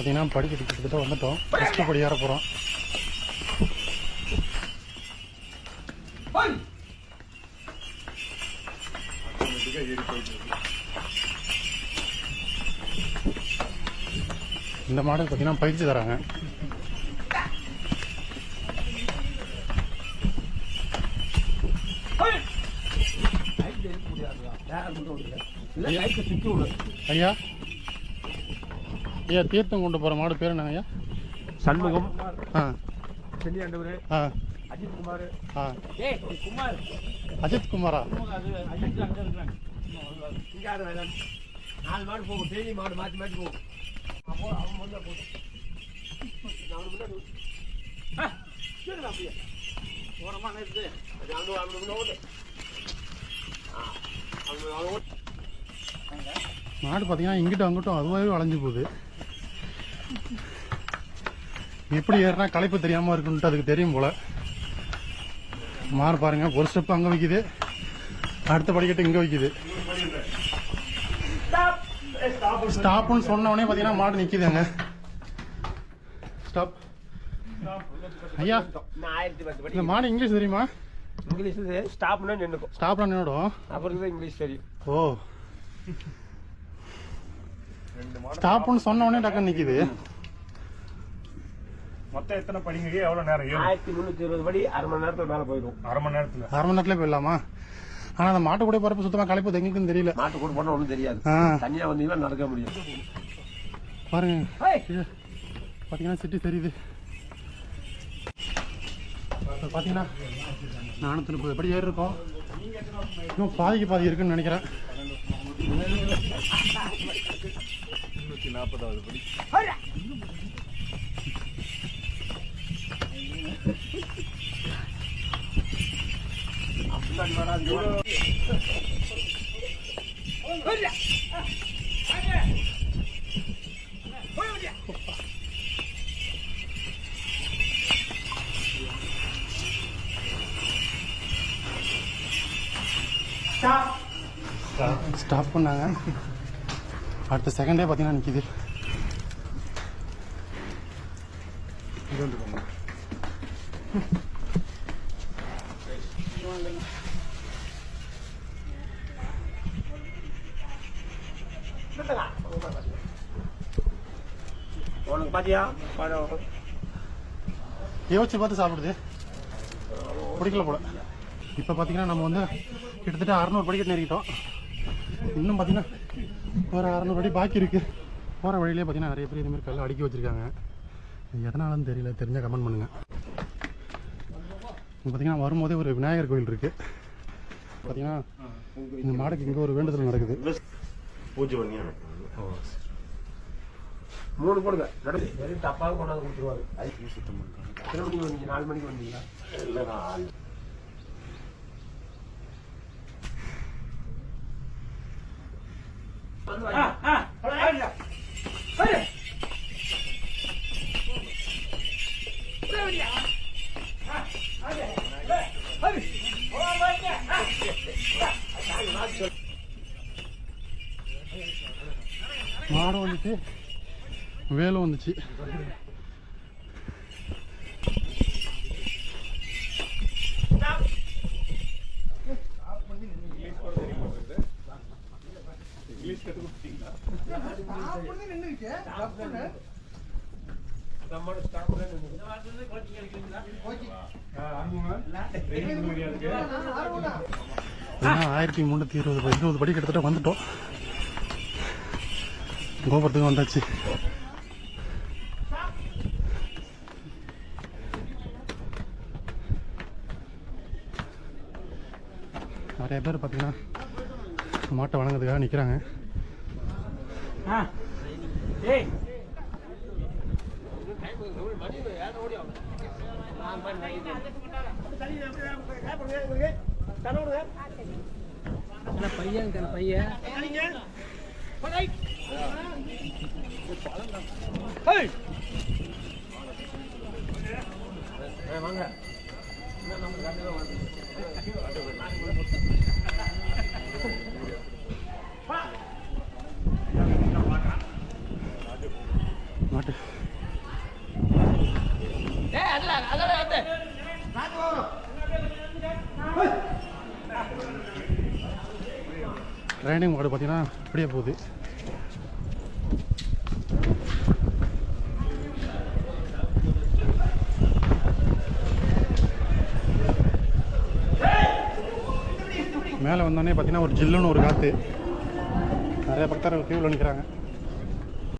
பார்த்தீங்கன்னா படிக்கட்டு கிட்டத்தட்ட வந்துட்டோம். ஃபஸ்ட்டு படி ஏற போகிறோம் இந்த மாடல் பார்த்தீங்கன்னா பயிற்சி தராங்க. ஹோய் ஐயா தீர்த்தம் கொண்டு போகிற மாடு பேர் என்னங்க ஐயா சண்முகம். ஆ. செல்லியாண்டவர் ஆ. அஜித் குமார். ஆ. ஏய் குமார். அஜித் குமாரா? அது அஜித் அங்க இருக்காங்க இங்க யாரு வேணும் நாலு மாடு போகும். டெய்லி மாடு மாத்தி மாத்தி போகும். அப்போ அவன் நான் முன்னாடி ஆ சரி அப்படியே. அது ஆ மாடு பார்த்தீங்கன்னா இங்கிட்டும் அங்கிட்டும் அதுவாகவே வளைஞ்சு போகுது. எப்படி ஏறினா களைப்பு தெரியாமல் இருக்குன்ட்டு அதுக்கு தெரியும் போல. மாடு பாருங்க ஒரு ஸ்டெப் அங்கே வைக்குது. அடுத்த படிக்கட்டு இங்கே வைக்குது. ஸ்டாப் ஸ்டாப் ஸ்டாப்னு சொன்ன உடனே பார்த்தீங்கன்னா மாடு நிற்கிதுங்க ஸ்டாப் ஐயா இந்த மாடு இங்கிலீஷ் தெரியுமா? இங்கிலீஷ்ல ஸ்டாப்னா நின்னுக்கும். ஸ்டாப்லாம் நின்றுடும் அப்புறம் இங்கிலீஷ் தெரியும். ஓ. ஸ்டாப்னு சொன்ன உடனே டக்குன்னு நிற்கிது மொத்தம் எத்தனை படிங்க? எவ்வளவு நேரம் ஏறும்? ஆயிரத்தி முந்நூத்தி இருபது படி அரை மணி நேரத்துல மேல போயிடும். அரை மணி நேரத்துல. அரை மணி நேரத்துல போயிடலாமா? ஆனால் அந்த மாட்டு கூட போகிறப்ப சுத்தமாக களைப்பு எங்களுக்குன்னு தெரியல. மாட்டு கூட போனா ஒண்ணும் தெரியாது. தனியா வந்தீங்கன்னா நடக்க முடியும். பாருங்க. பார்த்தீங்கன்னா சிட்டி தெரியுது. இப்போ பார்த்தீங்கன்னா நானூற்றி முப்பது படி ஏறி இருக்கோம் இன்னும் பாதிக்கு பாதி இருக்குன்னு நினைக்கிறேன். நூற்றி நாற்பதாவது படி. ஹையா. பின்னாடி ஸ்டாப் பண்ணாங்க. அடுத்த செகண்டே பார்த்தீங்கன்னா நிற்கிது உனக்கு பாத்தியா? பழம் யோசிச்சு பார்த்து சாப்பிடுது. பிடிக்கல போல. இப்போ பார்த்தீங்கன்னா நம்ம வந்து கிட்டத்தட்ட அறநூறு படிக்கட்டு நெருங்கிட்டோம் இன்னும் பார்த்தீங்கன்னா ஒரு அறநூறு அடி பாக்கி இருக்கு. போகிற வழியிலே பார்த்தீங்கன்னா நிறைய பேர் இதுமாதிரி கல் அடுக்கி வச்சிருக்காங்க. இது எதனாலன்னு தெரியல தெரிஞ்சால் கமெண்ட் பண்ணுங்க. இங்க பார்த்தீங்கன்னா வரும்போதே ஒரு விநாயகர் கோயில் இருக்கு. பார்த்தீங்கன்னா இந்த மாடுக்கு இங்கே ஒரு வேண்டுதல் நடக்குது. பூஜை பண்ணி மூணு போடுங்க. டப்பாவும் கொண்டாந்து கொடுத்துருவாரு. நாலு மணிக்கு வந்தீங்களா? ஆ, ஆ, ஆ, ஆ. மாடும் வந்துச்சு. வேலும் வந்துச்சு. ஆயிரத்தி முந்நூற்றி இருபது இருபது படி கிட்டத்தட்ட வந்துட்டோம். கோபுரத்துக்கு வந்தாச்சு. நிறைய பேர் பார்த்தீங்கன்னா மாட்டை வணங்குறதுக்காக நிற்கிறாங்க பையன் பையன்? வாங்க என்ன நம்ம கண்டிப்பாக வாங்க மாட்டு ஏய் அதில் அதில் வந்து காத்து வரும் ட்ரைனிங் மாடு பார்த்தீங்கன்னா இப்படியே போகுது. மேலே வந்தோடனே பார்த்தீங்கன்னா ஒரு ஜில்லுன்னு ஒரு காற்று நிறைய பக்தர்கள் கியூவில் நிற்கிறாங்க